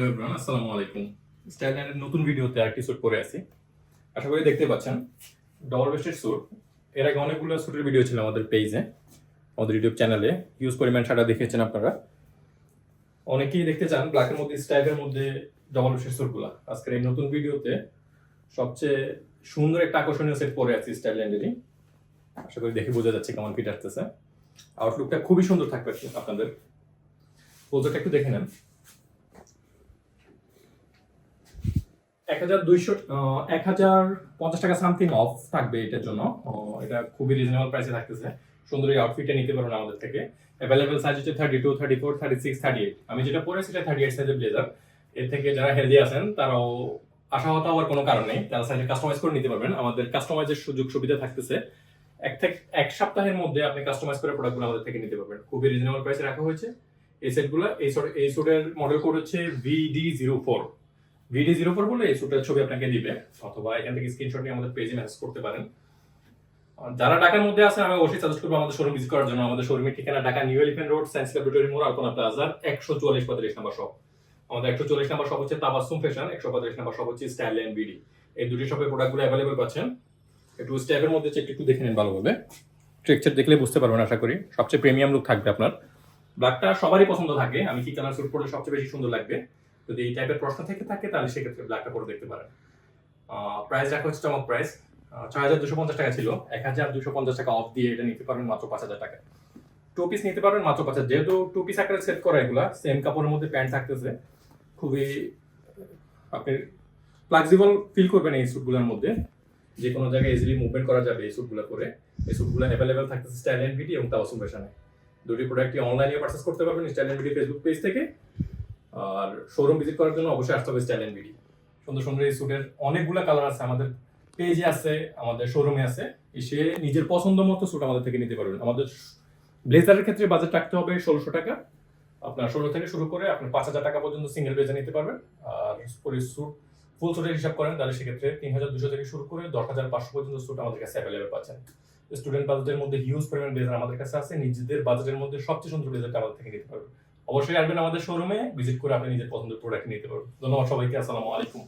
Hello everyone আসসালামু আলাইকুম স্টাইল্যান্ডের নতুন ভিডিওতে আরেকটি স্যুট পরে আছি। আশা করি দেখতে পাচ্ছেন ডবল বেস্টের স্যুট এর আগে অনেকগুলো স্যুটের ভিডিও ছিল আমাদের পেজে আমাদের ইউটিউব চ্যানেলে ইউজ পরিমাণ সাটা দেখেছেন আপনারা। অনেকেই দেখতে চান ব্ল্যাকের মধ্যে স্টাইলের মধ্যে ডবল বেস্টের স্যুটগুলো আজকের এই নতুন ভিডিওতে সবচেয়ে সুন্দর একটা আকর্ষণীয় সেট পরে আছি স্টাইল্যান্ডেরই আশা করি দেখে বোঝা যাচ্ছে কেমন ফিট আসতেছে। আউটলুকটা খুবই সুন্দর থাকবে আপনাদের। পোজারটা একটু দেখে নেন। এক হাজার দুইশো এক হাজার পঞ্চাশ টাকা সামথিং অফ থাকবে এটার জন্য। এটা খুবই রিজনেবল প্রাইসে থাকতেছে। সুন্দর এই নিতে পারবেন আমাদের থেকে। অ্যাভেলেবেল সাইজ হচ্ছে thirty two thirty four thirty six thirty eight আমি যেটা পরেছি সেটা থার্টি এইট সাইজের ব্লেজার এর থেকে যারা হেলদি আছেন, তারাও আশাহত হওয়ার কোনো কারণ নেই। তারা সাইজে কাস্টমাইজ করে নিতে পারবেন। আমাদের কাস্টমাইজের সুযোগ সুবিধা থাকতেছে। এক থেকে এক সপ্তাহের মধ্যে আপনি কাস্টমাইজ করে প্রোডাক্টগুলো আমাদের থেকে নিতে পারবেন। খুবই রিজনেবল প্রাইসে রাখা হয়েছে। এই সেটগুলো এই এই সুটের মডেল কোড হচ্ছে VD zero four VD zero four বলে এই ছবি আপনাকে দিবে, অথবা এখান থেকে স্ক্রিনশট নিয়ে আমাদের পেজে মেসেজ করতে পারেন। যারা ঢাকার মধ্যে আছেন, আমি অবশ্যই সাজেস্ট করব আমাদের শোরুম ভিজিট করার জন্য। আমাদের শোরুমের ঠিকানা Dhaka new elephant road science laboratory মোড় আলপনা প্লাজার একশো চুয়াল্লিশ পঁয়তাল্লিশ নাম্বার শপ আমাদের একশো চল্লিশ নাম্বার শপ হচ্ছে তাবাসুম ফ্যাশন একশো পঁয়তাল্লিশ নাম্বার শপ হচ্ছে স্টাইল অ্যান্ড বিডি এই দুটি শপে প্রোডাক্টগুলো অ্যাভেলেবল পাচ্ছেন। একটু স্ট্যাপের মধ্যে চেক একটু দেখে নেন ভালোভাবে। স্ট্রেকচার দেখলে বুঝতে পারবেন, আশা করি। সবচেয়ে প্রিমিয়াম লুক থাকবে আপনার। ব্ল্যাকটা সবারই পছন্দ থাকে। আমি কি কালার স্যুট পরলে সবচেয়ে বেশি সুন্দর লাগবে? যদি এই টাইপের প্রশ্ন থেকে থাকে, তাহলে সেক্ষেত্রে ব্ল্যাকটা পরে দেখতে পারেন। প্রাইস রাখা হচ্ছে চমক প্রাইস ছয় হাজার দুশো পঞ্চাশ টাকা ছিল। এক হাজার দুশো পঞ্চাশ টাকা অফ দিয়ে এটা নিতে পারবেন মাত্র পাঁচ হাজার টাকা। টু পিস নিতে পারবেন মাত্র পাঁচ হাজার। যেহেতু টু পিস আকারে সেট করা এগুলা সেম কাপড়ের মধ্যে প্যান্ট থাকতেছে। খুবই, আপনি ফ্লেক্সিবল ফিল করবেন এই স্যুটগুলোর মধ্যে। যে কোনো জায়গায় ইজিলি মুভমেন্ট করা যাবে এই স্যুটগুলো করে। এই স্যুটগুলো অ্যাভেলেবেল থাকতেছে স্টাইল এন্ড বিডি এবং তাওয়াসুম ফ্যাশনে দুটি প্রোডাক্টই অনলাইনে পারচেস করতে পারবেন style and BD Facebook page থেকে। আর শোরুম ভিজিট করার জন্য অবশ্যই আসতে হবে স্টাইল বিডি সুন্দর সুন্দর এই স্যুটের অনেকগুলো কালার আছে, আমাদের পেজে আছে, আমাদের শোরুমে আছে। এসে নিজের পছন্দ মতো স্যুট আমাদের থেকে নিতে পারবেন। আমাদের ব্লেজারের ক্ষেত্রে বাজেট রাখতে হবে ষোলোশো টাকা। আপনার ষোলো থেকে শুরু করে আপনি পাঁচ হাজার টাকা পর্যন্ত সিঙ্গেল ব্লেজার নিতে পারবেন। আর পরে স্যুট ফুল স্যুটের হিসাব করেন, তাহলে সেক্ষেত্রে তিন হাজার দুশো থেকে শুরু করে দশ হাজার পাঁচশো পর্যন্ত স্যুট আমাদের কাছে অ্যাভেলেবেল পাচ্ছেন। স্টুডেন্ট বাজেটের মধ্যে হিউজ পরিমাণ ব্লেজার আমাদের কাছে আছে। নিজেদের বাজেটের মধ্যে সবচেয়ে সুন্দর ব্লেজারটা আমাদের থেকে নিতে পারবেন। অবশ্যই আসবেন আমাদের শোরুমে ভিজিট করে আপনি নিজের পছন্দের প্রোডাক্ট নিতে পারবেন। ধন্যবাদ সবাইকে, আসসালামু আলাইকুম।